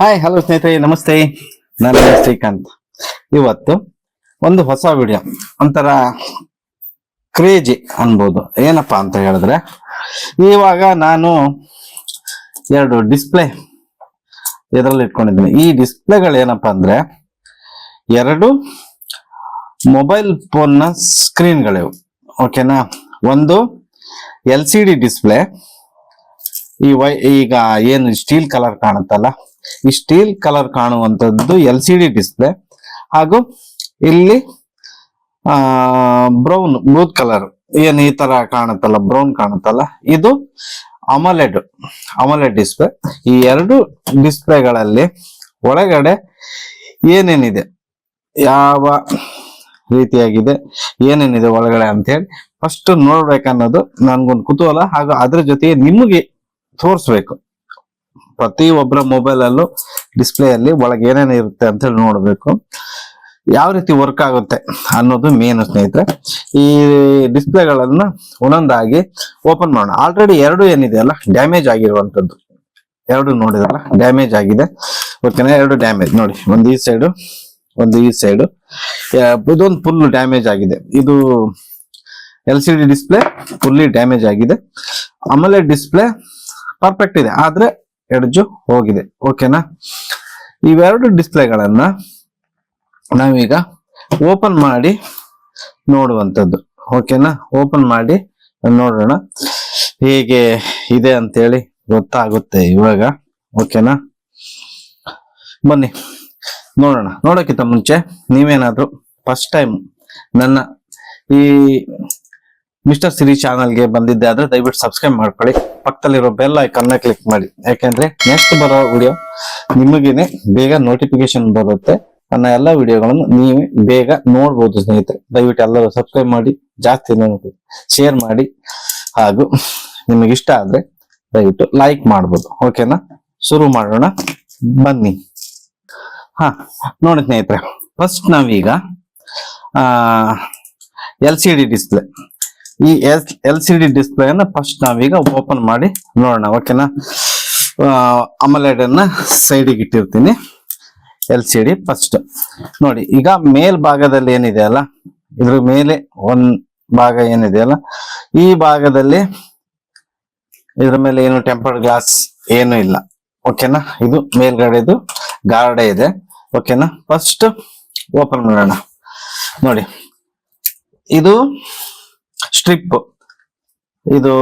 Hi hello ಸ್ನೇಹಿತರೆ, ನಮಸ್ತೆ. ನಾನು ಶ್ರೀಕಾಂತ್. ಇವತ್ತು ಒಂದು ಹೊಸ ವಿಡಿಯೋ ಒಂಥರ ಕ್ರೇಜಿ ಅನ್ಬೋದು. ಏನಪ್ಪಾ ಅಂತ ಹೇಳಿದ್ರೆ, ಇವಾಗ ನಾನು ಎರಡು ಡಿಸ್ಪ್ಲೇ ಇದರಲ್ಲಿ ಇಟ್ಕೊಂಡಿದ್ದೀನಿ. ಈ ಡಿಸ್ಪ್ಲೇಗಳು ಏನಪ್ಪಾ ಅಂದ್ರೆ, ಎರಡು ಮೊಬೈಲ್ ಫೋನ್ನ ಸ್ಕ್ರೀನ್ಗಳಿವು ಓಕೆನಾ ಒಂದು ಎಲ್ ಸಿ ಡಿ ಡಿಸ್ಪ್ಲೇ ಈ ವೈ ಈಗ ಏನು ಸ್ಟೀಲ್ ಕಲರ್ ಕಾಣುತ್ತಲ್ಲ ಈ ಸ್ಟೀಲ್ ಕಲರ್ ಕಾಣುವಂತದ್ದು ಎಲ್ ಸಿ ಡಿ ಡಿಸ್ಪ್ಲೇ. ಹಾಗೂ ಇಲ್ಲಿ ಬ್ರೌನ್, ಬ್ಲೂತ್ ಕಲರ್. ಏನ್ ಈ ತರ ಕಾಣುತ್ತಲ್ಲ, ಬ್ರೌನ್ ಕಾಣುತ್ತಲ್ಲ? ಇದು ಅಮಲೆಡ್ ಅಮಲೆಡ್ ಡಿಸ್ಪ್ಲೇ. ಈ ಎರಡು ಡಿಸ್ಪ್ಲೇಗಳಲ್ಲಿ ಒಳಗಡೆ ಏನೇನಿದೆ, ಯಾವ ರೀತಿಯಾಗಿದೆ, ಏನೇನಿದೆ ಒಳಗಡೆ ಅಂತ ಹೇಳಿ ಫಸ್ಟ್ ನೋಡ್ಬೇಕನ್ನೋದು ನನ್ಗೊಂದು ಕುತೂಹಲ. ಹಾಗೂ ಅದ್ರ ಜೊತೆಗೆ ನಿಮಗೆ ತೋರಿಸ್ಬೇಕು. ಪ್ರತಿ ಒಬ್ಬರ ಮೊಬೈಲ್ ಅಲ್ಲೂ ಡಿಸ್ಪ್ಲೇ ಅಲ್ಲಿ ಒಳಗೆ ಏನೇನು ಇರುತ್ತೆ ಅಂತ ಹೇಳಿ ನೋಡಬೇಕು. ಯಾವ ರೀತಿ ವರ್ಕ್ ಆಗುತ್ತೆ ಅನ್ನೋದು ಮೇನ್ ಸ್ನೇಹಿತರೆ. ಈ ಡಿಸ್ಪ್ಲೇಗಳನ್ನು ಒಂದೊಂದಾಗಿ ಓಪನ್ ಮಾಡೋಣ. ಆಲ್ರೆಡಿ ಎರಡು ಏನಿದೆ ಅಲ್ಲ? ಡ್ಯಾಮೇಜ್ ಆಗಿರುವಂತದ್ದು ಎರಡು ನೋಡಿದಲ್ಲ ಡ್ಯಾಮೇಜ್ ಆಗಿದೆ. ಓಕೆನಾ ಎರಡು ಡ್ಯಾಮೇಜ್ ನೋಡಿ. ಒಂದು ಈ ಸೈಡು ಒಂದು ಈ ಸೈಡು ಇದೊಂದು ಫುಲ್ ಡ್ಯಾಮೇಜ್ ಆಗಿದೆ. ಇದು L C D display fully damage ಆಗಿದೆ. ಆಮೇಲೆ ಡಿಸ್ಪ್ಲೇ ಪರ್ಫೆಕ್ಟ್ ಇದೆ. ಆದ್ರೆ ಎಡ್ಜು ಹೋಗಿದೆ. ಓಕೆನಾ ಇವೆರಡು ಡಿಸ್ಪ್ಲೇಗಳನ್ನ ನಾವೀಗ ಓಪನ್ ಮಾಡಿ ನೋಡುವಂಥದ್ದು. ಓಕೆನಾ ಓಪನ್ ಮಾಡಿ ನೋಡೋಣ. ಹೇಗೆ ಇದೆ ಅಂತೇಳಿ ಗೊತ್ತಾಗುತ್ತೆ ಇವಾಗ. ಓಕೆನಾ ಬನ್ನಿ. ನೋಡೋಣ. ನೋಡೋಕ್ಕಿಂತ ಮುಂಚೆ ನೀವೇನಾದರೂ ಫಸ್ಟ್ ಟೈಮ್ ನನ್ನ ಈ ಮಿಸ್ಟರ್ ಸಿರಿ ಚಾನಲ್ಗೆ ಬಂದಿದ್ದೆ ಆದರೆ ದಯವಿಟ್ಟು ಸಬ್ಸ್ಕ್ರೈಬ್ ಮಾಡ್ಕೊಳ್ಳಿ. ಪಕ್ಕದಲ್ಲಿರೋ ಬೆಲ್ ಐಕನ್ನ ಕ್ಲಿಕ್ ಮಾಡಿ. ಯಾಕೆಂದ್ರೆ ನೆಕ್ಸ್ಟ್ ಬರೋ ವಿಡಿಯೋ ನಿಮಗೇನೆ ಬೇಗ ನೋಟಿಫಿಕೇಶನ್ ಬರುತ್ತೆ. ನನ್ನ ಎಲ್ಲ ವಿಡಿಯೋಗಳನ್ನು ನೀವೇ ಬೇಗ ನೋಡ್ಬೋದು ಸ್ನೇಹಿತರೆ. ದಯವಿಟ್ಟು ಎಲ್ಲರೂ ಸಬ್ಸ್ಕ್ರೈಬ್ ಮಾಡಿ, ಜಾಸ್ತಿ ಶೇರ್ ಮಾಡಿ. ಹಾಗೂ ನಿಮಗೆ ಇಷ್ಟ ಆದ್ರೆ ದಯವಿಟ್ಟು ಲೈಕ್ ಮಾಡ್ಬೋದು. ಓಕೆನಾ ಶುರು ಮಾಡೋಣ. ಬನ್ನಿ. ಹಾ, ನೋಡಿ ಸ್ನೇಹಿತರೆ. ಫಸ್ಟ್ ನಾವೀಗ ಎಲ್ ಸಿ ಡಿ ಡಿಸ್ಪ್ಲೇ ಈ ಎಲ್ ಎಲ್ ಸಿ ಡಿ ಡಿಸ್ಪ್ಲೇನ ಫಸ್ಟ್ ನಾವೀಗ ಓಪನ್ ಮಾಡಿ ನೋಡೋಣ ಓಕೆನಾ ಅಮಲೆಡ್ ಅನ್ನ ಸೈಡಿಗೆ ಇಟ್ಟಿರ್ತೀನಿ. ಎಲ್ ಸಿ ಡಿ ಫಸ್ಟ್ ನೋಡಿ, ಈಗ ಮೇಲ್ಭಾಗದಲ್ಲಿ ಏನಿದೆ ಅಲ್ಲ? ಇದ್ರ ಮೇಲೆ ಒಂದ್ ಭಾಗ ಏನಿದೆ ಅಲ್ಲ? ಈ ಭಾಗದಲ್ಲಿ ಇದ್ರ ಮೇಲೆ ಏನು ಟೆಂಪರ್ಡ್ ಗ್ಲಾಸ್ ಏನು ಇಲ್ಲ. ಓಕೆನಾ ಇದು ಮೇಲ್ಗಡೆದು ಗಾರ್ಡೆ ಇದೆ. ಓಕೆನಾ ಫಸ್ಟ್ ಓಪನ್ ಮಾಡೋಣ. ನೋಡಿ, ಇದು ಸ್ಟ್ರಿಪ್. ಇದು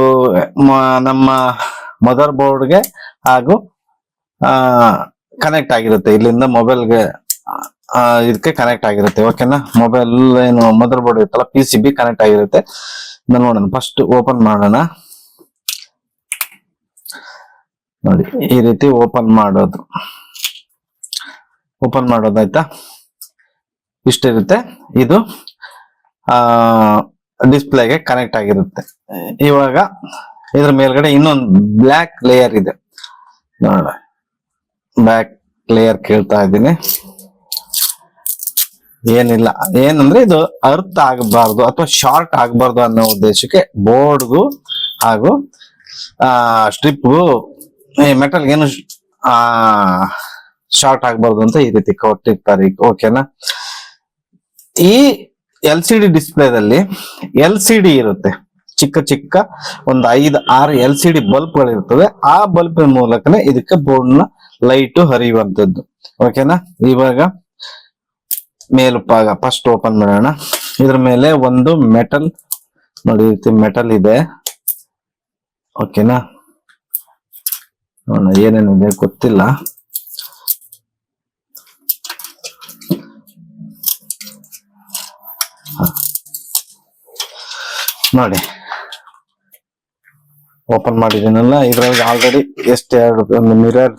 ನಮ್ಮ ಮದರ್ ಬೋರ್ಡ್ಗೆ ಹಾಗೂ ಕನೆಕ್ಟ್ ಆಗಿರುತ್ತೆ. ಇಲ್ಲಿಂದ ಮೊಬೈಲ್ಗೆ ಇದಕ್ಕೆ ಕನೆಕ್ಟ್ ಆಗಿರುತ್ತೆ. ಓಕೆನಾ ಮೊಬೈಲ್ ಏನು ಮದರ್ ಬೋರ್ಡ್ ಇರುತ್ತಲ್ಲ ಪಿ ಸಿ ಬಿ ಕನೆಕ್ಟ್ ಆಗಿರುತ್ತೆ. ನೋಡೋಣ. ಫಸ್ಟ್ ಓಪನ್ ಮಾಡೋಣ. ನೋಡಿ, ಈ ರೀತಿ ಓಪನ್ ಮಾಡೋದು. ಓಪನ್ ಮಾಡೋದಾಯ್ತಾ? ಇಷ್ಟಿರುತ್ತೆ. ಇದು, ಆ ಡಿಸ್ಪ್ಲೇಗೆ ಕನೆಕ್ಟ್ ಆಗಿರುತ್ತೆ. ಇವಾಗ ಇದ್ರ ಮೇಲ್ಗಡೆ ಇನ್ನೊಂದು ಬ್ಲ್ಯಾಕ್ ಲೇಯರ್ ಇದೆ. ನೋಡ ಬ್ಲ್ಯಾಕ್ ಲೇಯರ್ ಕೇಳ್ತಾ ಇದ್ದೀನಿ. ಏನಿಲ್ಲ. ಏನಂದ್ರೆ ಇದು ಅರ್ತ್ ಆಗಬಾರ್ದು ಅಥವಾ ಶಾರ್ಟ್ ಆಗಬಾರ್ದು ಅನ್ನೋ ಉದ್ದೇಶಕ್ಕೆ ಬೋರ್ಡ್ಗೂ ಹಾಗೂ ಸ್ಟ್ರಿಪ್ಗೂ ಮೆಟಲ್ ಏನು ಶಾರ್ಟ್ ಆಗಬಾರ್ದು ಅಂತ ಈ ರೀತಿ ಕೊಟ್ಟಿರ್ತಾರೆ. ಓಕೆನಾ ಈ ಎಲ್ ಸಿ ಡಿ ಡಿಸ್ಪ್ಲೇದಲ್ಲಿ ಎಲ್ ಸಿ ಡಿ ಇರುತ್ತೆ. ಚಿಕ್ಕ ಚಿಕ್ಕ ಒಂದು ಐದು, ಆರು ಎಲ್ ಸಿ ಡಿ ಬಲ್ಬ್ ಗಳಿರ್ತವೆ ಆ ಬಲ್ಬ್ ಮೂಲಕನೇ ಇದಕ್ಕೆ ಬೋರ್ಡ್ನ ಲೈಟ್ ಹರಿಯುವಂತದ್ದು ಓಕೆನಾ ಇವಾಗ ಮೇಲುಪಾಗ ಫಸ್ಟ್ ಓಪನ್ ಮಾಡೋಣ. ಇದ್ರ ಮೇಲೆ ಒಂದು ಮೆಟಲ್ ನೋಡಿ ರೀತಿ ಮೆಟಲ್ ಇದೆ. ಓಕೆನಾ ಏನೇನಿದೆ ಗೊತ್ತಿಲ್ಲ. ನೋಡಿ. ಓಪನ್ ಮಾಡಿದ್ದೀನಲ್ಲ, ಇದ್ರೊಳಗೆ ಆಲ್ರೆಡಿ ಎಷ್ಟು ಎರಡು, ಒಂದು ಮಿರರ್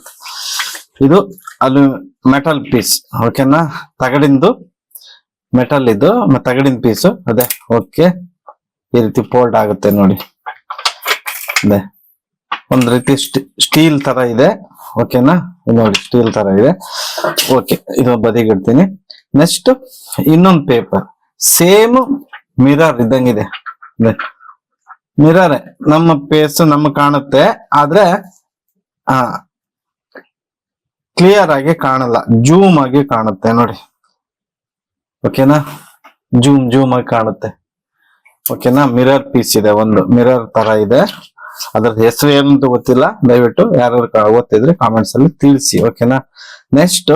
ಇದು ಅಲ್ಲಿ ಮೆಟಲ್ ಪೀಸ್ ಓಕೆನಾ ತಗಡಿಂದು ಮೆಟಲ್ ಇದು ತಗಡಿನ ಪೀಸು ಅದೇ ಓಕೆ ಈ ರೀತಿ ಫೋಲ್ಡ್ ಆಗುತ್ತೆ ನೋಡಿ. ಅದೇ, ಒಂದ್ ರೀತಿ ಸ್ಟೀಲ್ ತರ ಇದೆ ಓಕೆನಾ ನೋಡಿ ಸ್ಟೀಲ್ ತರ ಇದೆ. ಓಕೆ ಇದು ಬದಿಗಿಡ್ತೀನಿ ನೆಕ್ಸ್ಟ್ ಇನ್ನೊಂದು ಪೇಪರ್ ಸೇಮ್ ಮಿರರ್ ಇದ್ದಂಗಿದೆ. ಮಿರರ್ ನಮ್ಮ ಫೇಸ್ ನಮ್ಗೆ ಕಾಣುತ್ತೆ, ಆದ್ರೆ, ಆ ಕ್ಲಿಯರ್ ಆಗಿ ಕಾಣಲ್ಲ, ಜೂಮ್ ಆಗಿ ಕಾಣುತ್ತೆ ನೋಡಿ. ಓಕೆನಾ ಜೂಮ್ ಜೂಮ್ ಆಗಿ ಕಾಣುತ್ತೆ. ಓಕೆನಾ ಮಿರರ್ ಪೀಸ್ ಇದೆ ಒಂದು, ಮಿರರ್ ತರ ಇದೆ. ಅದ್ರ ಹೆಸರು ಏನಂತ ಗೊತ್ತಿಲ್ಲ, ದಯವಿಟ್ಟು ಯಾರು ಓದ್ತಿದ್ರೆ ಕಾಮೆಂಟ್ಸ್ ಅಲ್ಲಿ ತಿಳಿಸಿ ಓಕೆನಾ ನೆಕ್ಸ್ಟ್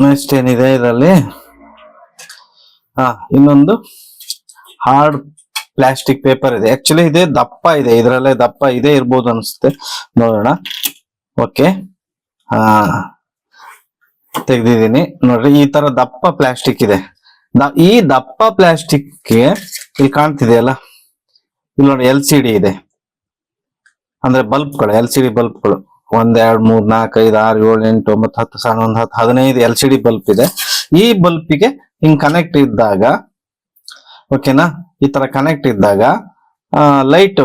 ನೆಕ್ಸ್ಟ್ ಏನಿದೆ ಇದರಲ್ಲಿ? ಹಾ, ಇನ್ನೊಂದು ಹಾರ್ಡ್ ಪ್ಲಾಸ್ಟಿಕ್ ಪೇಪರ್ ಇದೆ. ಆಕ್ಚುಲಿ ಇದೆ, ದಪ್ಪ ಇದೆ. ಇದರಲ್ಲೇ ದಪ್ಪ ಇದೆ ಇರ್ಬೋದು ಅನ್ಸುತ್ತೆ. ನೋಡೋಣ. ಓಕೆ ಹಾ, ತೆಗ್ದಿದ್ದೀನಿ. ನೋಡ್ರಿ, ಈ ತರ ದಪ್ಪ ಪ್ಲಾಸ್ಟಿಕ್ ಇದೆ. ಈ ದಪ್ಪ ಪ್ಲಾಸ್ಟಿಕ್ಗೆ ಇಲ್ಲಿ ಕಾಣ್ತಿದೆಯಲ್ಲ? ಇಲ್ಲಿ ನೋಡಿ ಎಲ್ ಸಿ ಡಿ ಇದೆ. ಅಂದ್ರೆ ಬಲ್ಬ್ಗಳು ಎಲ್ ಸಿ ಡಿ ಬಲ್ಬ್ಗಳು ಒಂದ್ ಎರಡ್ ಮೂರ್ ನಾಲ್ಕು ಐದು ಆರು ಏಳು ಎಂಟು ಒಂಬತ್ತು ಹತ್ತು ಸಣ್ಣ ಒಂದ್ ಹತ್ತು ಹದಿನೈದು ಎಲ್ ಸಿ ಡಿ ಬಲ್ಪ್ ಇದೆ. ಈ ಬಲ್ಬಿಗೆ ಹಿಂಗ್ ಕನೆಕ್ಟ್ ಇದ್ದಾಗ ಓಕೆನಾ ಈ ತರ ಕನೆಕ್ಟ್ ಇದ್ದಾಗ ಲೈಟ್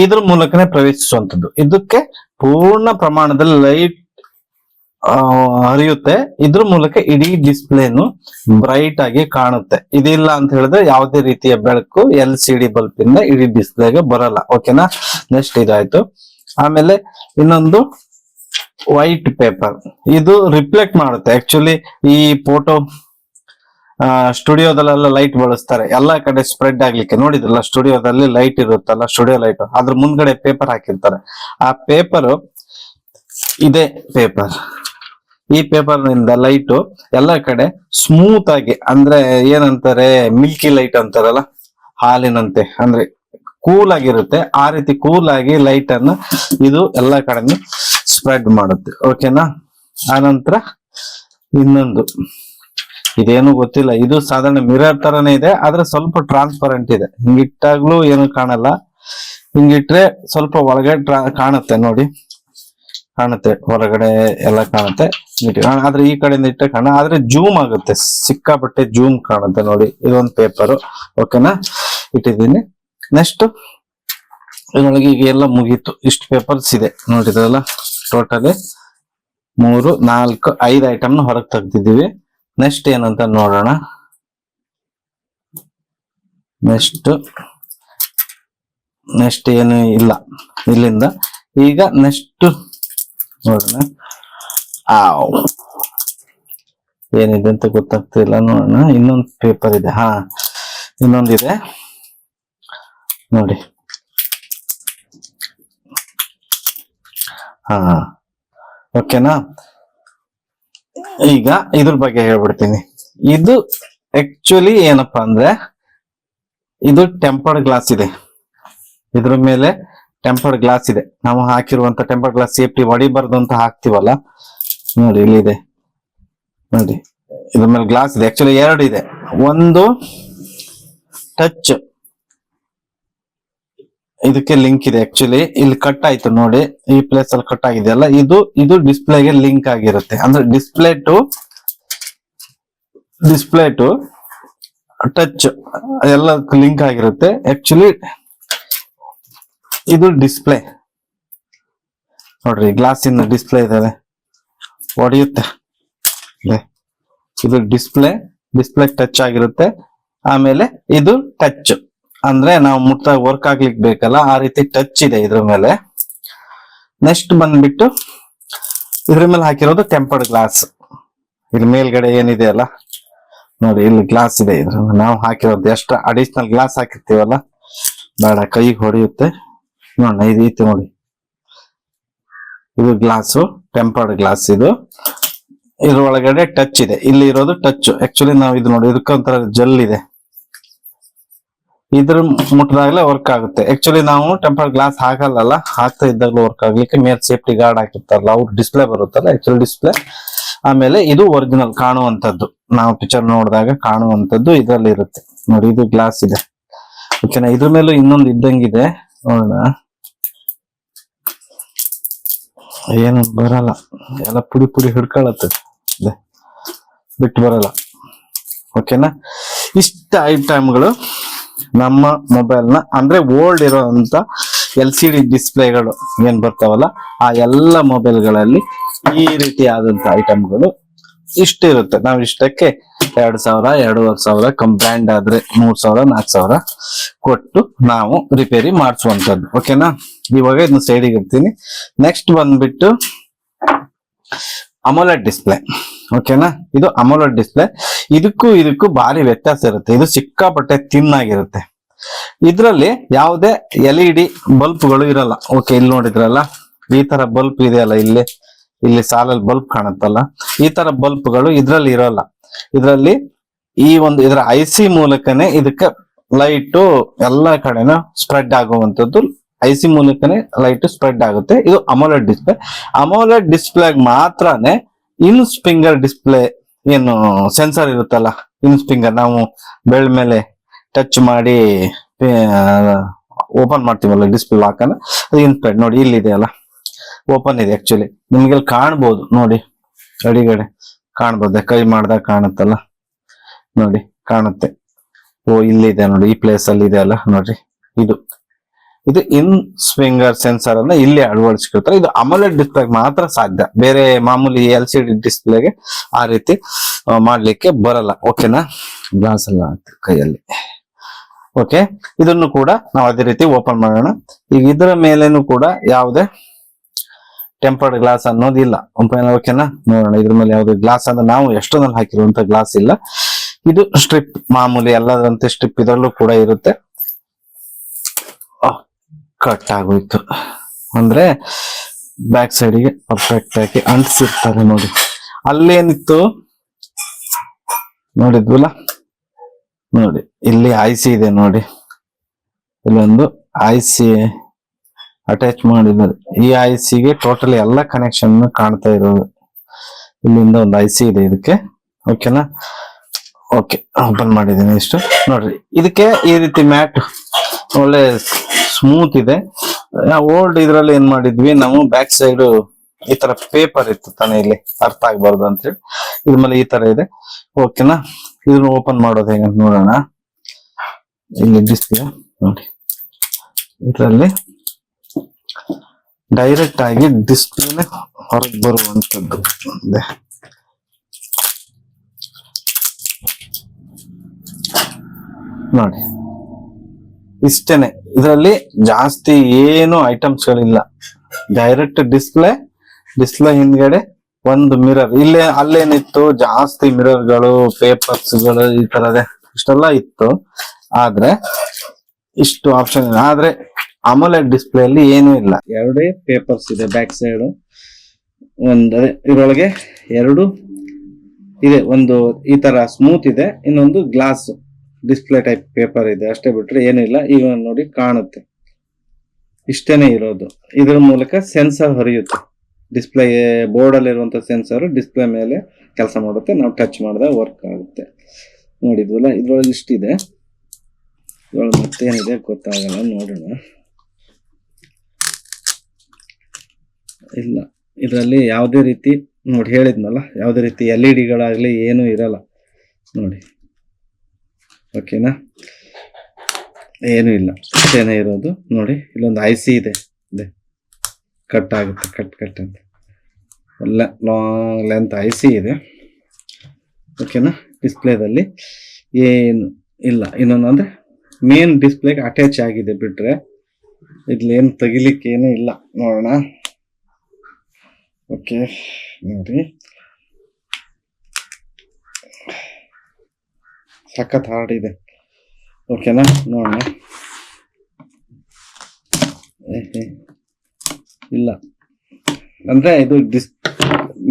ಇದ್ರ ಮೂಲಕನೇ ಪ್ರವೇಶಿಸುವಂಥದ್ದು. ಇದಕ್ಕೆ ಪೂರ್ಣ ಪ್ರಮಾಣದಲ್ಲಿ ಲೈಟ್ ಹರಿಯುತ್ತೆ. ಇದ್ರ ಮೂಲಕ ಇಡೀ ಡಿಸ್ಪ್ಲೇನು ಬ್ರೈಟ್ ಆಗಿ ಕಾಣುತ್ತೆ. ಇದಿಲ್ಲ ಅಂತ ಹೇಳಿದ್ರೆ ಯಾವುದೇ ರೀತಿಯ ಬೆಳಕು ಎಲ್ ಸಿ ಡಿ ಬಲ್ಬ್ ಇಡೀ ಡಿಸ್ಪ್ಲೇಗೆ ಬರಲ್ಲ. ಓಕೆನಾ ನೆಕ್ಸ್ಟ್ ಇದಾಯ್ತು. ಆಮೇಲೆ ಇನ್ನೊಂದು ವೈಟ್ ಪೇಪರ್ ಇದು ರಿಫ್ಲೆಕ್ಟ್ ಮಾಡುತ್ತೆ. ಆಕ್ಚುಲಿ ಈ ಫೋಟೋ ಸ್ಟುಡಿಯೋದಲ್ಲೆಲ್ಲ ಲೈಟ್ ಬಳಸ್ತಾರೆ. ಎಲ್ಲಾ ಕಡೆ ಸ್ಪ್ರೆಡ್ ಆಗ್ಲಿಕ್ಕೆ ನೋಡಿದ್ರಲ್ಲ ಸ್ಟುಡಿಯೋದಲ್ಲಿ ಲೈಟ್ ಇರುತ್ತಲ್ಲ ಸ್ಟುಡಿಯೋ ಲೈಟ್ ಅದ್ರ ಮುಂದ್ಗಡೆ ಪೇಪರ್ ಹಾಕಿರ್ತಾರೆ. ಆ ಪೇಪರ್ ಇದೇ ಪೇಪರ್ ಈ ಪೇಪರ್ನಿಂದ ಲೈಟ್ ಎಲ್ಲ ಕಡೆ ಸ್ಮೂತ್ ಆಗಿ, ಅಂದ್ರೆ ಏನಂತಾರೆ ಮಿಲ್ಕಿ ಲೈಟ್ ಅಂತಾರಲ್ಲ, ಹಾಲಿನಂತೆ. ಅಂದ್ರೆ ಕೂಲ್ ಆಗಿರುತ್ತೆ. ಆ ರೀತಿ ಕೂಲ್ ಆಗಿ ಲೈಟ್ ಅನ್ನು ಇದು ಎಲ್ಲ ಕಡೆ ಸ್ಪ್ರೆಡ್ ಮಾಡುತ್ತೆ. ಓಕೆನಾ ಆನಂತರ ಇನ್ನೊಂದು. ಇದೇನು ಗೊತ್ತಿಲ್ಲ. ಇದು ಸಾಧಾರಣ ಮಿರರ್ ತರನೇ ಇದೆ, ಆದ್ರೆ ಸ್ವಲ್ಪ ಟ್ರಾನ್ಸ್ಪರೆಂಟ್ ಇದೆ. ಹಿಂಗಿಟ್ಟಾಗ್ಲೂ ಏನು ಕಾಣಲ್ಲ. ಹಿಂಗಿಟ್ರೆ ಸ್ವಲ್ಪ ಒಳಗೆ ಕಾಣುತ್ತೆ ನೋಡಿ. ಕಾಣುತ್ತೆ. ಹೊರಗಡೆ ಎಲ್ಲ ಕಾಣುತ್ತೆ. ಆದ್ರೆ ಈ ಕಡೆಯಿಂದ ಇಟ್ಟೆ ಕಾಣ ಆದ್ರೆ ಜೂಮ್ ಆಗುತ್ತೆ. ಸಿಕ್ಕಾಪಟ್ಟೆ ಜೂಮ್ ಕಾಣುತ್ತೆ ನೋಡಿ. ಇದೊಂದು ಪೇಪರ್ ಓಕೆನಾ ಇಟ್ಟಿದ್ದೀನಿ. ನೆಕ್ಸ್ಟ್ ಇದರೊಳಗೆ ಈಗ ಎಲ್ಲ ಮುಗೀತು. ಇಷ್ಟು ಪೇಪರ್ಸ್ ಇದೆ. ನೋಡಿದ್ರಲ್ಲ ಟೋಟಲಿ ಮೂರು, ನಾಲ್ಕು, ಐದು ಐಟಮ್ನ ಹೊರಗೆ ತೆಗ್ದಿದ್ದೀವಿ. ನೆಕ್ಸ್ಟ್ ಏನಂತ ನೋಡೋಣ. ನೆಕ್ಸ್ಟ್ ನೆಕ್ಸ್ಟ್ ಏನು ಇಲ್ಲ. ಇಲ್ಲಿಂದ ಈಗ ನೆಕ್ಸ್ಟ್ ನೋಡೋಣ. ಆವ್. ಏನಿದೆ ಅಂತ ಗೊತ್ತಾಗ್ತಿಲ್ಲ ನೋಡೋಣ. ಇನ್ನೊಂದು ಪೇಪರ್ ಇದೆ. ಹಾ, ಇನ್ನೊಂದಿದೆ. ನೋಡಿ. ಹಾ. ಓಕೆನಾ ಈಗ ಇದ್ರ ಬಗ್ಗೆ ಹೇಳ್ಬಿಡ್ತೀನಿ. ಇದು ಆಕ್ಚುಲಿ ಏನಪ್ಪಾ ಅಂದ್ರೆ ಇದು ಟೆಂಪರ್ಡ್ ಗ್ಲಾಸ್ ಇದೆ. ಇದ್ರ ಮೇಲೆ ಟೆಂಪರ್ಡ್ ಗ್ಲಾಸ್ ಇದೆ. ನಾವು ಹಾಕಿರುವಂತ ಟೆಂಪರ್ಡ್ ಗ್ಲಾಸ್ ಸೇಫ್ಟಿ ಹೊಡಿಬಾರ್ದು ಅಂತ ಹಾಕ್ತಿವಲ್ಲ? ನೋಡಿ ಇಲ್ಲಿದೆ ನೋಡಿ, ಇದ್ರ ಮೇಲೆ ಗ್ಲಾಸ್ ಇದೆ. ಆಕ್ಚುಲಿ ಎರಡು ಇದೆ. ಒಂದು ಟಚ್ ಇದಕ್ಕೆ ಲಿಂಕ್ ಇದೆ. ಆಕ್ಚುಲಿ ಇಲ್ಲಿ ಕಟ್ ಆಯ್ತು ನೋಡಿ. ಈ ಪ್ಲೇಸ್ ಅಲ್ಲಿ ಕಟ್ ಆಗಿದೆಯಲ್ಲ ಇದು ಇದು ಡಿಸ್ಪ್ಲೇಗೆ ಲಿಂಕ್ ಆಗಿರುತ್ತೆ. ಅಂದ್ರೆ display to display to touch ಎಲ್ಲ ಲಿಂಕ್ ಆಗಿರುತ್ತೆ. ಆಕ್ಚುಲಿ ಇದು ಡಿಸ್ಪ್ಲೇ ನೋಡ್ರಿ ಗ್ಲಾಸಿನ ಡಿಸ್ಪ್ಲೇ ಇದೆ ಹೊಡೆಯುತ್ತೆ ಇದೆ. ಇದು ಡಿಸ್ಪ್ಲೇ ಡಿಸ್ಪ್ಲೇ ಟಚ್ ಆಗಿರುತ್ತೆ. ಆಮೇಲೆ ಇದು ಟಚ್ ಅಂದ್ರೆ ನಾವು ಮುಟ್ಟಾಗಿ ವರ್ಕ್ ಆಗ್ಲಿಕ್ಕೆ ಬೇಕಲ್ಲ, ಆ ರೀತಿ ಟಚ್ ಇದೆ ಇದ್ರ ಮೇಲೆ. ನೆಕ್ಸ್ಟ್ ಬಂದ್ಬಿಟ್ಟು ಇದ್ರ ಮೇಲೆ ಹಾಕಿರೋದು ಟೆಂಪರ್ಡ್ ಗ್ಲಾಸ್ ಇಲ್ಲಿ ಮೇಲ್ಗಡೆ ಏನಿದೆ ಅಲ್ಲ? ನೋಡಿ, ಇಲ್ಲಿ ಗ್ಲಾಸ್ ಇದೆ. ಇದ್ರ ನಾವು ಹಾಕಿರೋದು ಎಷ್ಟು ಅಡಿಷನಲ್ ಗ್ಲಾಸ್ ಹಾಕಿರ್ತೀವಲ್ಲ? ಬೇಡ ಕೈಗೆ ಹೊಡೆಯುತ್ತೆ. ನೋಡಿ ಇದು ರೀತಿ ನೋಡಿ. ಇದು ಗ್ಲಾಸು ಟೆಂಪರ್ಡ್ ಗ್ಲಾಸ್ ಇದು. ಇದ್ರ ಒಳಗಡೆ ಟಚ್ ಇದೆ. ಇಲ್ಲಿ ಇರೋದು ಟಚ್ ಆಕ್ಚುಲಿ ನಾವು ಇದು ನೋಡಿ, ಇದಕ್ಕೊಂಥರ ಜೆಲ್ ಇದೆ. ಇದ್ರ ಮುಟ್ಟಿದಾಗಲೇ ವರ್ಕ್ ಆಗುತ್ತೆ. ಆಕ್ಚುಲಿ ನಾವು ಟೆಂಪರ್ ಗ್ಲಾಸ್ ಹಾಕಲ್ಲ ಹಾಕ್ತಾ ಇದ್ದಾಗಲೂ ವರ್ಕ್ ಆಗ್ಲಿಕ್ಕೆ ಮೇಲ್ ಸೇಫ್ಟಿ ಗಾರ್ಡ್ ಹಾಕಿರ್ತಾರಲ್ಲ, ಅವ್ರು ಡಿಸ್ಪ್ಲೇ ಬರುತ್ತಲ್ಲ ಆಕ್ಚುಲಿ ಡಿಸ್ಪ್ಲೇ ಆಮೇಲೆ ಇದು ಒರಿಜಿನಲ್ ಕಾಣುವಂತದ್ದು ನಾವು ಪಿಕ್ಚರ್ ನೋಡಿದಾಗ ಕಾಣುವಂತದ್ದು ಇದರಲ್ಲಿ ಇರುತ್ತೆ ನೋಡಿ, ಇದು ಗ್ಲಾಸ್ ಇದೆ. ಓಕೆನಾ ಇದ್ರ ಮೇಲೂ ಇನ್ನೊಂದು ಇದ್ದಂಗಿದೆ. ನೋಡೋಣ. ಏನು ಬರಲ್ಲ. ಎಲ್ಲ ಪುಡಿ ಪುಡಿ ಹಿಡ್ಕೊಳತ್ತೆ. ಬಿಟ್ಟು ಬರಲ್ಲ. ಓಕೆನಾ ಇಷ್ಟ ಐಟಮ್ಗಳು ನಮ್ಮ ಮೊಬೈಲ್ನ ಅಂದ್ರೆ ಓಲ್ಡ್ ಇರೋಂತ ಎಲ್ ಸಿ ಡಿ ಡಿಸ್ಪ್ಲೇಗಳು ಏನ್ ಬರ್ತಾವಲ್ಲ, ಆ ಎಲ್ಲ ಮೊಬೈಲ್ಗಳಲ್ಲಿ ಈ ರೀತಿಯಾದಂತ ಐಟಮ್ಗಳು ಇಷ್ಟಿರುತ್ತೆ. ನಾವು ಇಷ್ಟಕ್ಕೆ ಎರಡ್ ಸಾವಿರ, ಎರಡೂವರೆ ಸಾವಿರ ಕಂಬ್ರ್ಯಾಂಡ್ ಆದ್ರೆ ಮೂರ್ ಸಾವಿರ, ನಾಲ್ಕು ಸಾವಿರ ಕೊಟ್ಟು ನಾವು ರಿಪೇರಿ ಮಾಡಿಸುವಂತದ್ದು. ಓಕೆನಾ ಇವಾಗ ಇದನ್ನ ಸೈಡಿಗೆ ಇರ್ತೀನಿ ನೆಕ್ಸ್ಟ್ ಬಂದ್ಬಿಟ್ಟು ಅಮೋಲೆಟ್ ಡಿಸ್ಪ್ಲೇ ಓಕೆನಾ ಇದು ಅಮೋಲೆಡ್ ಡಿಸ್ಪ್ಲೇ ಇದಕ್ಕೂ ಇದಕ್ಕೂ ಭಾರಿ ವ್ಯತ್ಯಾಸ ಇರುತ್ತೆ. ಇದು ಸಿಕ್ಕಾಪಟ್ಟೆ ತಿನ್ ಆಗಿರುತ್ತೆ. ಇದ್ರಲ್ಲಿ ಯಾವುದೇ ಎಲ್ ಇ ಡಿ ಬಲ್ಬ್ಗಳು ಇರಲ್ಲ. ಓಕೆ ಇಲ್ಲಿ ನೋಡಿದ್ರಲ್ಲ? ಈ ತರ ಬಲ್ಬ್ ಇದೆಯಲ್ಲ ಇಲ್ಲಿ? ಇಲ್ಲಿ ಸಾಲಲ್ಲಿ ಬಲ್ಬ್ ಕಾಣುತ್ತಲ್ಲ? ಈ ತರ ಬಲ್ಬ್ಗಳು ಇದ್ರಲ್ಲಿ ಇರಲ್ಲ. ಇದ್ರಲ್ಲಿ ಈ ಒಂದು ಇದರ ಐ ಸಿ ಮೂಲಕನೇ ಇದಕ್ಕೆ ಲೈಟ್ ಎಲ್ಲ ಕಡೆನೂ ಸ್ಪ್ರೆಡ್ ಆಗುವಂತದ್ದು ಐ ಸಿ ಮೂಲಕನೇ ಲೈಟ್ ಸ್ಪ್ರೆಡ್ ಆಗುತ್ತೆ. ಇದು ಅಮೋಲೆಡ್ ಡಿಸ್ಪ್ಲೇ ಅಮೋಲೆಡ್ ಡಿಸ್ಪ್ಲೇ ಮಾತ್ರನೇ ಇನ್ ಸ್ಪಿಂಗರ್ ಡಿಸ್ಪ್ಲೇ ಏನು ಸೆನ್ಸರ್ ಇರುತ್ತಲ್ಲ ಇನ್ ಸ್ಪಿಂಗರ್ ನಾವು ಬೆಳ್ ಮೇಲೆ ಟಚ್ ಮಾಡಿ ಓಪನ್ ಮಾಡ್ತೀವಲ್ಲ ಡಿಸ್ಪ್ಲೇ ಹಾಕನ ಅದು ಇನ್ಸ್ಪೆಕ್ಟ್ ನೋಡಿ ಇಲ್ಲಿದೆಯಲ್ಲ ಓಪನ್ ಇದೆ ಆಕ್ಚುಲಿ ನಿಮ್ಗೆ ಇಲ್ಲಿ ಕಾಣ್ಬೋದು. ನೋಡಿ, ಅಡಿಗಡೆ ಕಾಣ್ಬೋದು. ಕೈ ಮಾಡ್ದಾಗ ಕಾಣುತ್ತಲ್ಲ. ನೋಡಿ, ಕಾಣುತ್ತೆ. ಓ ಇಲ್ಲಿದೆ ನೋಡಿ, ಈ ಪ್ಲೇಸ್ ಅಲ್ಲಿ ಇದೆ ಅಲ್ಲ. ನೋಡ್ರಿ, ಇದು. ಇದು ಇನ್ ಸ್ವಿಂಗರ್ ಸೆನ್ಸರ್ ಅನ್ನ ಇಲ್ಲಿ ಅಳವಡಿಸ್ಕೊಳ್ತಾರೆ. ಇದು ಅಮಲೆಡ್ ಡಿಸ್ಪ್ಲೇ ಮಾತ್ರ ಸಾಧ್ಯ. ಬೇರೆ ಮಾಮೂಲಿ ಎಲ್ ಸಿ ಡಿ ಡಿಸ್ಪ್ಲೇಗೆ ಆ ರೀತಿ ಮಾಡ್ಲಿಕ್ಕೆ ಬರಲ್ಲ. ಓಕೆನಾ ಗ್ಲಾಸ್ ಎಲ್ಲ ಕೈಯಲ್ಲಿ. ಓಕೆ ಇದನ್ನು ಕೂಡ ನಾವು ಅದೇ ರೀತಿ ಓಪನ್ ಮಾಡೋಣ. ಈಗ ಇದರ ಮೇಲೇನು ಕೂಡ ಯಾವುದೇ ಟೆಂಪರ್ಡ್ ಗ್ಲಾಸ್ ಅನ್ನೋದಿಲ್ಲ ಓಕೆನಾ ನೋಡೋಣ. ಇದ್ರ ಮೇಲೆ ಯಾವುದೇ ಗ್ಲಾಸ್ ಅಂದ್ರೆ ನಾವು ಎಷ್ಟೊಂದಲ್ಲಿ ಹಾಕಿರುವಂತ ಗ್ಲಾಸ್ ಇಲ್ಲ. ಇದು ಸ್ಟ್ರಿಪ್ ಮಾಮೂಲಿ ಎಲ್ಲದಂತೆ ಸ್ಟ್ರಿಪ್ ಇದರಲ್ಲೂ ಕೂಡ ಇರುತ್ತೆ. ಕಟ್ ಆಗೋಯ್ತು. ಅಂದ್ರೆ ಬ್ಯಾಕ್ ಸೈಡಿಗೆ ಪರ್ಫೆಕ್ಟ್ ಆಗಿ ಅಂಟಿಸಿರ್ತಾರೆ ನೋಡಿ. ಅಲ್ಲೇನಿತ್ತು? ನೋಡಿದ್ವಲ್ಲ? ನೋಡಿ, ಇಲ್ಲಿ ಐ ಸಿ ಇದೆ ನೋಡಿ. ಇಲ್ಲೊಂದು ಐ ಸಿ ಅಟ್ಯಾಚ್ ಮಾಡಿದ್ದಾರೆ. ಈ ಐ ಸಿಗೆ ಟೋಟಲ್ ಎಲ್ಲ ಕನೆಕ್ಷನ್ ಕಾಣ್ತಾ ಇರೋದು. ಇಲ್ಲಿಂದ ಒಂದು ಐ ಸಿ ಇದೆ ಇದಕ್ಕೆ. ಓಕೆನಾ ಓಕೆ ಓಪನ್ ಮಾಡಿದ್ದೀನಿ ಇಷ್ಟು. ನೋಡ್ರಿ, ಇದಕ್ಕೆ ಈ ರೀತಿ ಮ್ಯಾಟ್ ಒಳ್ಳೆ ಸ್ಮೂತ್ ಇದೆ. ಓಲ್ಡ್ ಇದ್ರಲ್ಲಿ ಏನ್ ಮಾಡಿದ್ವಿ, ನಾವು ಬ್ಯಾಕ್ ಸೈಡ್ ಈ ತರ ಪೇಪರ್ ಇತ್ತು ತಾನೇ ಇಲ್ಲಿ, ಅರ್ಥ ಆಗ್ಬಾರ್ದು ಅಂತ ಹೇಳಿ. ಇದ್ರ ಮೇಲೆ ಈ ತರ ಇದೆ. ಓಕೆನಾ ಇದನ್ನ ಓಪನ್ ಮಾಡೋದು ಹೇಗೆ ಅಂತ ನೋಡೋಣ. ಇಲ್ಲಿ ಡಿಸ್ಪ್ಲೇ ನೋಡಿ. ಇದರಲ್ಲಿ ಡೈರೆಕ್ಟ್ ಆಗಿ ಡಿಸ್ಪ್ಲೇನೆ ಹೊರಗೆ ಬರುವಂತದ್ದು ನೋಡಿ. ಇಷ್ಟೇನೆ. ಇದರಲ್ಲಿ ಜಾಸ್ತಿ ಏನು ಐಟಮ್ಸ್ ಗಳಿಲ್ಲ ಡೈರೆಕ್ಟ್ ಡಿಸ್ಪ್ಲೇ ಡಿಸ್ಪ್ಲೇ ಹಿಂದ್ಗಡೆ ಒಂದು ಮಿರರ್ ಇಲ್ಲೇ, ಅಲ್ಲೇನಿತ್ತು, ಜಾಸ್ತಿ ಮಿರರ್ಗಳು ಪೇಪರ್ಸ್ಗಳು ಈ ತರದೇ ಇಷ್ಟೆಲ್ಲ ಇತ್ತು. ಆದ್ರೆ, ಇಷ್ಟು ಆಪ್ಷನ್ ಆದ್ರೆ ಅಮೋಲೆಡ್ ಡಿಸ್ಪ್ಲೇ ಅಲ್ಲಿ ಏನೂ ಇಲ್ಲ. ಎರಡೇ ಪೇಪರ್ಸ್ ಇದೆ ಬ್ಯಾಕ್ ಸೈಡ್ ಒಂದು ಇದ್ರೊಳಗೆ ಎರಡು, ಇದೆ, ಒಂದು ಈ ತರ ಸ್ಮೂತ್ ಇದೆ, ಇನ್ನೊಂದು ಗ್ಲಾಸ್ ಡಿಸ್ಪ್ಲೇ ಟೈಪ್ ಪೇಪರ್ ಇದೆ, ಅಷ್ಟೇ ಬಿಟ್ಟರೆ ಏನಿಲ್ಲ ಈಗ ನೋಡಿ ಕಾಣುತ್ತೆ. ಇಷ್ಟೇ ಇರೋದು. ಇದರ ಮೂಲಕ ಸೆನ್ಸರ್ ಹರಿಯುತ್ತೆ. ಡಿಸ್ಪ್ಲೇ ಬೋರ್ಡಲ್ಲಿರುವಂಥ ಸೆನ್ಸರ್ ಡಿಸ್ಪ್ಲೇ ಮೇಲೆ ಕೆಲಸ ಮಾಡುತ್ತೆ. ನಾವು ಟಚ್ ಮಾಡಿದಾಗ ವರ್ಕ್ ಆಗುತ್ತೆ. ನೋಡಿದ್ವಲ್ಲ ಇದ್ರೊಳಗೆ ಇಷ್ಟಿದೆ ಇದ್ರೊಳಗೆ ಮತ್ತೇನಿದೆ ಗೊತ್ತಾಗಲ್ಲ. ನೋಡೋಣ. ಇಲ್ಲ. ಇದರಲ್ಲಿ ಯಾವುದೇ ರೀತಿ ನೋಡಿ ಹೇಳಿದ್ನಲ್ಲ. ಯಾವುದೇ ರೀತಿ ಎಲ್ ಇ ಡಿಗಳಾಗಲಿ ಏನೂ ಇರಲ್ಲ. ನೋಡಿ. ಓಕೆನಾ ಏನೂ ಇಲ್ಲ. ಏನೇ ಇರೋದು. ನೋಡಿ, ಇಲ್ಲೊಂದು ಐ ಸಿ ಇದೆ. ಇದೆ. ಕಟ್ ಆಗುತ್ತೆ ಕಟ್ ಕಟ್ ಅಂತ. ಎಲ್ಲ ಲಾಂಗ್ ಲೆಂತ್ ಐ ಸಿ ಇದೆ. ಓಕೆನಾ ಡಿಸ್ಪ್ಲೇದಲ್ಲಿ ಏನು ಇಲ್ಲ. ಇನ್ನೊಂದು ಅಂದರೆ ಮೇನ್ ಡಿಸ್ಪ್ಲೇಗೆ ಅಟ್ಯಾಚ್ ಆಗಿದೆ ಬಿಟ್ರೆ ಇದ್ಲೇನು ಏನೂ ಇಲ್ಲ. ನೋಡೋಣ. ಓಕೆ ನೋಡಿ. ಸಖತ್ ಹಾರ್ಡ್ ಇದೆ ಓಕೆನಾ? ನೋಡೋಣ. ಇಲ್ಲ. ಅಂದ್ರೆ ಇದು ಡಿಸ್,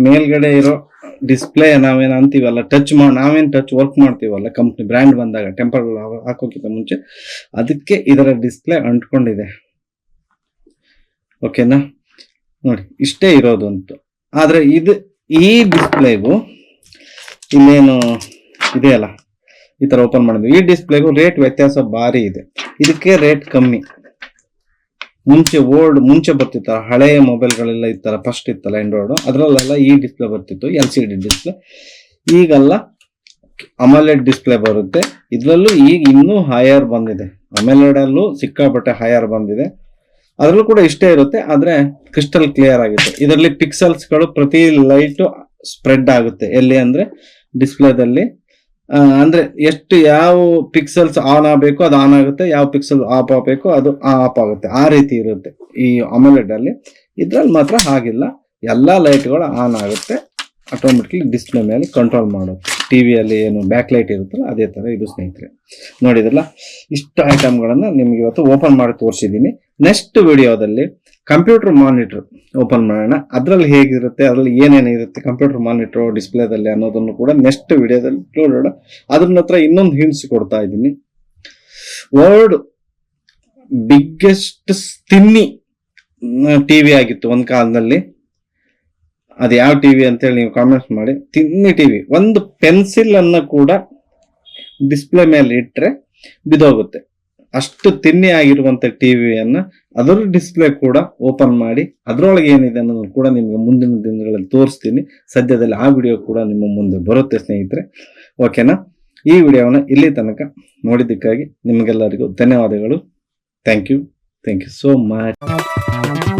ಮೇಲ್ಗಡೆ ಇರೋ ಡಿಸ್ಪ್ಲೇ ನಾವೇನು ಅಂತೀವಲ್ಲ, ಟಚ್ ಮಾಡಿ ನಾವೇನು ಟಚ್ ವರ್ಕ್ ಮಾಡ್ತೀವಲ್ಲ, ಕಂಪ್ನಿ ಬ್ರ್ಯಾಂಡ್ ಬಂದಾಗ ಟೆಂಪರ್ ಹಾಕೋಕ್ಕಿಂತ ಮುಂಚೆ, ಅದಕ್ಕೆ ಇದರ ಡಿಸ್ಪ್ಲೇ ಅಂಟ್ಕೊಂಡಿದೆ. ಓಕೆನಾ? ನೋಡಿ, ಇಷ್ಟೇ ಇರೋದು ಅಂತ ಆದರೆ ಇದು ಈ ಡಿಸ್ಪ್ಲೇಗೂ ಇನ್ನೇನು ಇದೆಯಲ್ಲ? ಈ ತರ ಓಪನ್ ಮಾಡಿದ್ವಿ. ಈ ಡಿಸ್ಪ್ಲೇಗೂ ರೇಟ್ ವ್ಯತ್ಯಾಸ ಭಾರಿ ಇದೆ. ಇದಕ್ಕೆ ರೇಟ್ ಕಮ್ಮಿ. ಮುಂಚೆ ಓಲ್ಡ್ ಮುಂಚೆ ಬರ್ತಿತ್ತ. ಹಳೆಯ ಮೊಬೈಲ್ಗಳೆಲ್ಲ ಇತ್ತಲ್ಲ ಫಸ್ಟ್ ಇತ್ತಲ್ಲ ಆಂಡ್ರಾಯ್ಡ್ ಅದರಲ್ಲೆಲ್ಲ ಈ ಡಿಸ್ಪ್ಲೇ ಬರ್ತಿತ್ತು ಎಲ್ ಸಿ ಡಿ ಡಿಸ್ಪ್ಲೇ ಈಗೆಲ್ಲ ಅಮಲೆಡ್ ಡಿಸ್ಪ್ಲೇ ಬರುತ್ತೆ. ಇದ್ರಲ್ಲೂ ಈಗ ಇನ್ನೂ ಹೈಯರ್ ಬಂದಿದೆ. ಅಮಲೆಡ್ ಅಲ್ಲೂ ಸಿಕ್ಕಾಪಟ್ಟೆ ಹೈಯರ್ ಬಂದಿದೆ. ಅದ್ರಲ್ಲೂ ಕೂಡ ಇಷ್ಟೇ ಇರುತ್ತೆ, ಆದ್ರೆ ಕ್ರಿಸ್ಟಲ್ ಕ್ಲಿಯರ್ ಆಗುತ್ತೆ. ಇದರಲ್ಲಿ ಪಿಕ್ಸೆಲ್ಸ್ಗಳು ಪ್ರತಿ ಲೈಟ್ ಸ್ಪ್ರೆಡ್ ಆಗುತ್ತೆ. ಎಲ್ಲಿ ಅಂದ್ರೆ ಡಿಸ್ಪ್ಲೇದಲ್ಲಿ ಅಂದ್ರೆ ಎಷ್ಟು ಯಾವ ಪಿಕ್ಸೆಲ್ಸ್ ಆನ್ ಆಗಬೇಕು ಅದು ಆನ್ ಆಗುತ್ತೆ, ಯಾವ ಪಿಕ್ಸೆಲ್ ಆಫ್ ಆಗಬೇಕು ಅದು ಆಫ್ ಆಗುತ್ತೆ. ಆ ರೀತಿ ಇರುತ್ತೆ ಈ ಅಮೆಲೆಡ್ ಅಲ್ಲಿ. ಇದ್ರಲ್ಲಿ ಮಾತ್ರ ಹಾಗಿಲ್ಲ. ಎಲ್ಲಾ ಲೈಟ್ಗಳು ಆನ್ ಆಗುತ್ತೆ. ಆಟೋಮೆಟಿಕ್ಲಿ ಡಿಸ್ಪ್ಲೇ ಮೇಲೆ ಕಂಟ್ರೋಲ್ ಮಾಡುತ್ತೆ. ಟಿವಿಯಲ್ಲಿ ಏನು ಬ್ಯಾಕ್ ಲೈಟ್ ಇರುತ್ತಲ್ಲ, ಅದೇ ಥರ ಇದು ಸ್ನೇಹಿತರೆ. ನೋಡಿದ್ರಲ್ಲ? ಇಷ್ಟು ಐಟಮ್ಗಳನ್ನು ನಿಮ್ಗೆ ಇವತ್ತು ಓಪನ್ ಮಾಡಿ ತೋರಿಸಿದ್ದೀನಿ. ನೆಕ್ಸ್ಟ್ ವಿಡಿಯೋದಲ್ಲಿ ಕಂಪ್ಯೂಟರ್ ಮಾನಿಟರ್ ಓಪನ್ ಮಾಡೋಣ. ಅದರಲ್ಲಿ ಹೇಗಿರುತ್ತೆ, ಅದರಲ್ಲಿ ಏನೇನಿರುತ್ತೆ ಕಂಪ್ಯೂಟರ್ ಮಾನಿಟರ್ ಡಿಸ್ಪ್ಲೇದಲ್ಲಿ ಅನ್ನೋದನ್ನು ಕೂಡ ನೆಕ್ಸ್ಟ್ ವಿಡಿಯೋದಲ್ಲಿ ನೋಡೋಣ. ಅದ್ರ ಹತ್ರ ಇನ್ನೊಂದು ಹಿಂಟ್ಸ್ ಕೊಡ್ತಾ ಇದ್ದೀನಿ. ವರ್ಲ್ಡ್ ಬಿಗ್ಗೆಸ್ಟ್ ಟಿ ವಿ ಆಗಿತ್ತು ಒಂದು ಕಾಲದಲ್ಲಿ. ಅದು ಯಾವ ಟಿವಿ ಅಂತೇಳಿ ನೀವು ಕಾಮೆಂಟ್ಸ್ ಮಾಡಿ, ತಿನ್ನಿ ಟಿವಿ. ಒಂದು ಪೆನ್ಸಿಲ್ ಅನ್ನ ಕೂಡ ಡಿಸ್ಪ್ಲೇ ಮೇಲೆ ಇಟ್ರೆ ಬಿದೋಗುತ್ತೆ. ಅಷ್ಟು ತಿನ್ನಿ ಆಗಿರುವಂತ ಟಿವಿಯನ್ನ ಅದರ ಡಿಸ್ಪ್ಲೇ ಕೂಡ ಓಪನ್ ಮಾಡಿ, ಅದರೊಳಗೆ ಏನಿದೆ ಅನ್ನೋದನ್ನು ಕೂಡ ನಿಮಗೆ ಮುಂದಿನ ದಿನಗಳಲ್ಲಿ ತೋರಿಸ್ತೀನಿ. ಸದ್ಯದಲ್ಲಿ ಆ ವಿಡಿಯೋ ಕೂಡ ನಿಮ್ಮ ಮುಂದೆ ಬರುತ್ತೆ ಸ್ನೇಹಿತರೆ. ಓಕೆನಾ ಈ ವಿಡಿಯೋವನ್ನು ಇಲ್ಲಿ ತನಕ ನೋಡಿದ್ದಕ್ಕಾಗಿ ನಿಮಗೆಲ್ಲರಿಗೂ ಧನ್ಯವಾದಗಳು. Thank you thank you so much